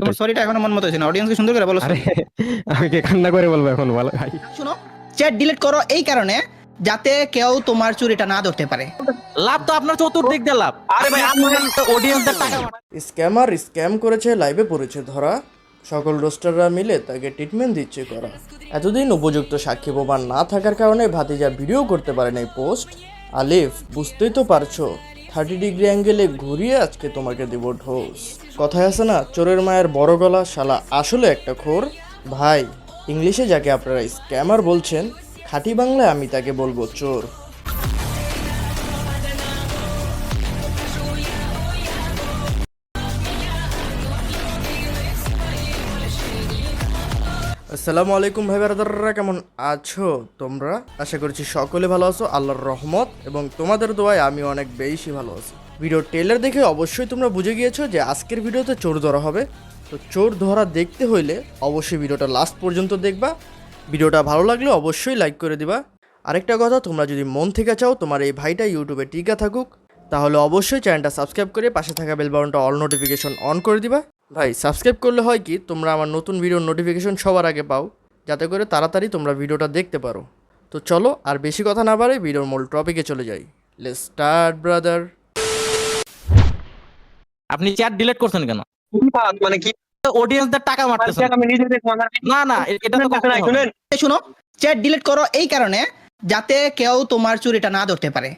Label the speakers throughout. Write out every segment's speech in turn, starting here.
Speaker 1: তোমার সরিটা এখনও মন মতো হয়েছে না। অডিয়েন্সকে সুন্দর করে বলো
Speaker 2: আমি কি কান্না করে বলব এখন বলো ভাই।
Speaker 1: শুনো চ্যাট ডিলিট করো এই কারণে যাতে কেউ তোমার চুরিটা না ধরতে পারে।
Speaker 3: লাভ তো আপনার চতুর্দিক দিয়ে লাভ। আরে ভাই অডিয়েন্সদের টাকা
Speaker 4: স্ক্যামার স্ক্যাম করেছে লাইভে পড়েছে ধরা। সকল রোস্টাররা মিলে তাকে ট্রিটমেন্ট দিচ্ছে করা। এতদিন উপযুক্ত সাক্ষী প্রমাণ না থাকার কারণে ভাতিজা ভিডিও করতে পারে নাই পোস্ট আলিফ বুঝতেই তো পারছ। থার্টি ডিগ্রি অ্যাঙ্গেলে ঘুরিয়ে আজকে তোমাকে দেব ঢোস। কথায় আছে না, চোরের মায়ের বড় গলা, শালা আসলে একটা খোর। ভাই, ইংলিশে যাকে আপনারা স্ক্যামার বলছেন, খাঁটি বাংলায় আমি তাকে বলব চোর। আসসালামু আলাইকুম ভাই বারাদাররা, কেমন আছো তোমরা? আশা করছি সকলে ভালো আছো, আল্লাহর রহমত এবং তোমাদের দোয়ায় আমি অনেক বেশি ভালো আছি। ভিডিও টেলার দেখে অবশ্যই তোমরা বুঝে গিয়েছো যে আজকের ভিডিওতে চোর ধরা হবে। তো চোর ধরা দেখতে হইলে অবশ্যই ভিডিওটা লাস্ট পর্যন্ত দেখবা। ভিডিওটা ভালো লাগলে অবশ্যই লাইক করে দিবা। আরেকটা কথা, তোমরা যদি মন থেকে চাও তোমার এই ভাইটা ইউটিউবে টিকা থাকুক, তাহলে অবশ্যই চ্যানেলটা সাবস্ক্রাইব করে পাশে থাকা বেল বাটনটা অল নোটিফিকেশন অন করে দিবা। ভাই সাবস্ক্রাইব করলে হয় কি তোমরা আমার নতুন ভিডিওর নোটিফিকেশন সবার আগে পাও যাতে করে তাড়াতাড়ি তোমরা ভিডিওটা দেখতে পারো। তো চলো আর বেশি কথা না বাড়ে ভিডিওর মূল টপিকে চলে যাই। লেটস স্টার্ট ব্রাদার
Speaker 3: আপনি চ্যাট ডিলিট করছেন কেন?
Speaker 5: মানে কি?
Speaker 3: অডিয়েন্সদের টাকা মারতেছেন।
Speaker 5: আমি নিজে দেখব
Speaker 3: না না এটা তো
Speaker 5: শুনেন।
Speaker 1: শুনো চ্যাট ডিলিট করো এই কারণে যাতে কেউ তোমার চুরিটা না ধরতে পারে।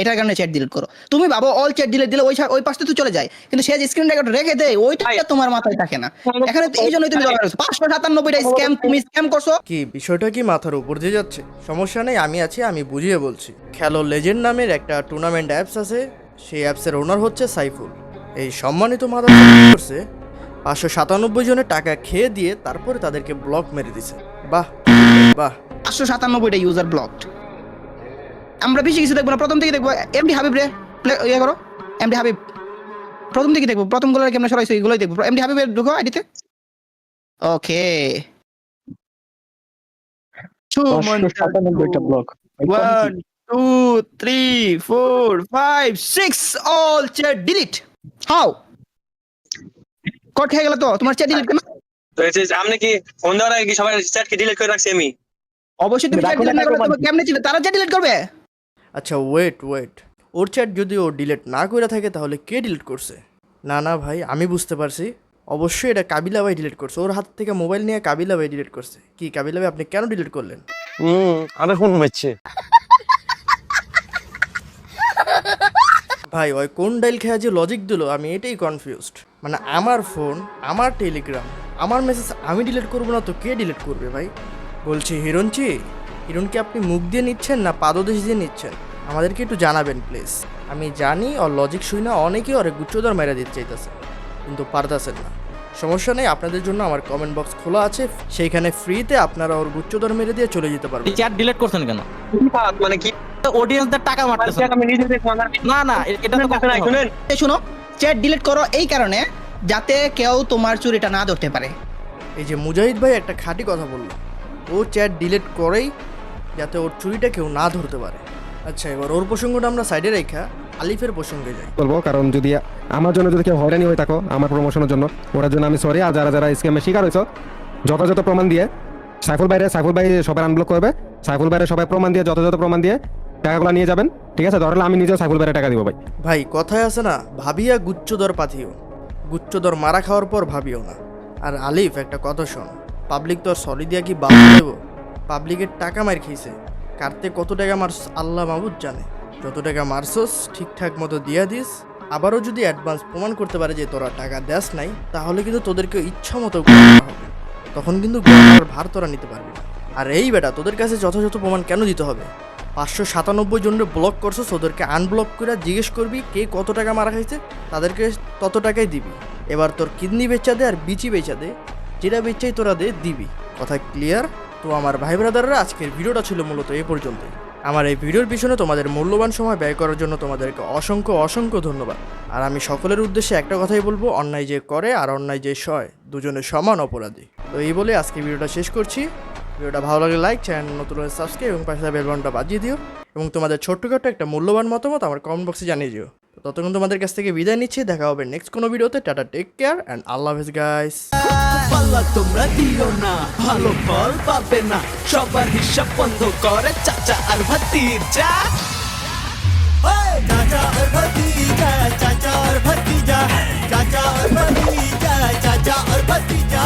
Speaker 1: এটার কারণে চ্যাট ডিলিট করো। তুমি ভাবো অল চ্যাট ডিলিট দিলে ওই ওই পাশে তো চলে যায়। কিন্তু সে যে স্ক্রিন রেকর্ড রেখে দেয় ওইটা তোমার মাথায় থাকে না। এখানে এই জন্যই তুমি ধরা হয়েছো পাঁচশো সাতানব্বইটা স্ক্যাম তুমি স্ক্যাম করছ।
Speaker 4: কি বিষয়টা কি মাথার উপর দিয়ে যাচ্ছে? সমস্যা নেই আমি আছি আমি বুঝিয়ে বলছি। খেলো লেজেন্ড নামের একটা টুর্নামেন্ট অ্যাপস আছে সেই অ্যাপসের ওনার হচ্ছে সাইফুল। এই সম্মানিত মাদার করছে পাঁচশো সাতানব্বই জনের টাকা খেয়ে দিয়ে তারপরে তাদেরকে ব্লক মেরে দিছে। বাহ বাহ।
Speaker 1: পাঁচশো সাতানব্বইটা ইউজার ব্লকড আমরা বেশি কিছু দেখব না প্রথম থেকে দেখব। এমডি হাবিব রে ইয়ে করো এমডি হাবিব প্রথম থেকে দেখব প্রথমগুলো কেমন সরাইছো এগুলোই দেখব। এমডি হাবিবের ঢুকো আইডিতে okay one two three four five six all chat delete how caught খেয়ে গেল তো তোমার চ্যাট ডিলিট কেন?
Speaker 5: তো এই যে আপনি কি ফোন দেওয়ার আগে কি সবাই চ্যাটকে ডিলিট করে রাখছি আমি
Speaker 1: অবশ্যই তুমি চ্যাট ডিলিট না করলে তোমার কেমনে ছিল তারা চ্যাট ডিলিট করবে?
Speaker 4: আচ্ছা ওয়েট ওয়েট ওর চ্যাট যদি ও ডিলিট না করে থাকে তাহলে কে ডিলিট করছে? না না ভাই আমি বুঝতে পারছি। অবশ্যই এটা কাবিলা ভাই ডিলিট করছে। ওর হাত থেকে মোবাইল নিয়ে কাবিলা ভাই ডিলিট করছে। কি কাবিলা ভাই আপনি কেন ডিলিট করলেন?
Speaker 6: হুম আরে ফোন মারছে।
Speaker 4: ভাই ওই কোন ডাইল খেয়া যে লজিক দিল আমি এটাই কনফিউজড মানে আমার ফোন আমার টেলিগ্রাম আমার মেসেজ আমি ডিলিট করব না তো কে ডিলিট করবে ভাই? বলছি হিরণচি হিরণকে আপনি মুখ দিয়ে নিচ্ছেন না পাদদেশ দিয়ে নিচ্ছেন? আমাদেরকে একটু জানাবেন প্লিজ আমি জানি ওর লজিক শুই না অনেকেই ওরে গুচ্ছদর মেরা দিতে চাইতেছে কিন্তু পারতেছেন না। সমস্যা নেই আপনাদের জন্য আমার কমেন্ট বক্স খোলা আছে সেইখানে ফ্রিতে আপনারা ওর গুচ্ছদর মেরে দিয়ে চলে যেতে পারবেন।
Speaker 3: চ্যাট ডিলিট করছেন কেন?
Speaker 5: মানে কি?
Speaker 3: অডিয়েন্সদের টাকা মারতেছেন।
Speaker 5: আমি নিজে দেখব
Speaker 3: না না এটা তো না।
Speaker 5: শুনেন
Speaker 1: শুনো চ্যাট ডিলিট করো এই কারণে যাতে কেউ তোমার চুরিটা না ধরতে পারে।
Speaker 4: এই যে মুজাহিদ ভাই একটা খাঁটি কথা বলল। ও চ্যাট ডিলিট করেই যাতে ওর চুরিটা কেউ না ধরতে পারে। আচ্ছা এবার ওর প্রসঙ্গটা আমরা সাইডে রেখা আলিফের প্রসঙ্গে যাই।
Speaker 2: বলব কারণ যদি আমার জন্য যদি কেউ হয়রানি হয়ে থাকো আমার প্রমোশনের জন্য ওটার জন্য আমি সরি আর যারা যারা স্ক্যামের শিকার হয়েছো যথাযথ প্রমাণ দিয়ে সাইফুল বাইরে সাইফুল ভাই সবাই আনব্লক করবে সাইফুল বাইরে সবাই প্রমাণ দিয়ে যথাযথ প্রমাণ দিয়ে টাকাগুলো নিয়ে যাবেন ঠিক আছে? ধরলে আমি নিজেও সাইফুল বাইরে টাকা দিব ভাই।
Speaker 4: ভাই কথায় আছে না ভাবিয়া গুচ্ছদর পাথিও। গুচ্ছদর মারা খাওয়ার পর ভাবিও না। আর আলিফ একটা কথা শোন পাবলিক তোর সরি দিয়া কি বাদ দেবো? পাবলিকের টাকা মার খেয়েছে। কাটতে কত টাকা মারস আল্লাহ মাহবুদ জানে। যত টাকা মারছস, ঠিকঠাক মতো দিয়া দিস। আবারও যদি অ্যাডভান্স প্রমাণ করতে পারে যে তোরা টাকা দেস নাই, তাহলে কিন্তু তোদেরকে ইচ্ছা মতো হবে। তখন কিন্তু ভার তোরা নিতে পারবি। আর এই বেটা, তোদের কাছে যথাযথ প্রমাণ কেন দিতে হবে? পাঁচশো সাতানব্বই জনের ব্লক করছ ওদেরকে আনব্লক করে জিজ্ঞেস করবি কে কত টাকা মারা খাইছে, তাদেরকে তত টাকাই দিবি। এবার তোর কিডনি বেচা দে আর বিচি বেচা দে। যেটা বেচাই তোরা দে, দিবি। কথা ক্লিয়ার তো আমার ভাই ব্রাদাররা, আজকের ভিডিওটা ছিল মূলত এ পর্যন্ত। আমার এই ভিডিওর পিছনে তোমাদের মূল্যবান সময় ব্যয় করার জন্য তোমাদেরকে অসংখ্য অসংখ্য ধন্যবাদ। আর আমি সকলের উদ্দেশ্যে একটা কথাই বলব, অন্যায় যে করে আর অন্যায় যে সয়, দুজনে সমান অপরাধী। তো এই বলে আজকে ভিডিওটা শেষ করছি। ভিডিওটা ভালো লাগলে লাইক চ্যানেল নতুন সাবস্ক্রাইব এবং পাশে বেলবনটা বাজিয়ে দিও। এবং তোমাদের ছোট্টখাটো একটা মূল্যবান মতামত আমার কমেন্ট বক্সে জানিয়ে দিও। ততক্ষণ তোমাদের কাছ থেকে বিদায় নিচ্ছি, দেখা হবে নেক্সট কোনো ভিডিওতে। টাটা টেক কেয়ার অ্যান্ড আল্লাহ হাফেজ গাইস
Speaker 7: পাল্লা তোমরা দিও না, ভালো ফল পাবে না। সবার হিসাব বন্ধ করে চাচা আর ভাতিজা। চাচা আর ভাতিজা, চাচা আর ভাতিজা, চাচা আর ভাতিজা, চাচা আর ভাতিজা।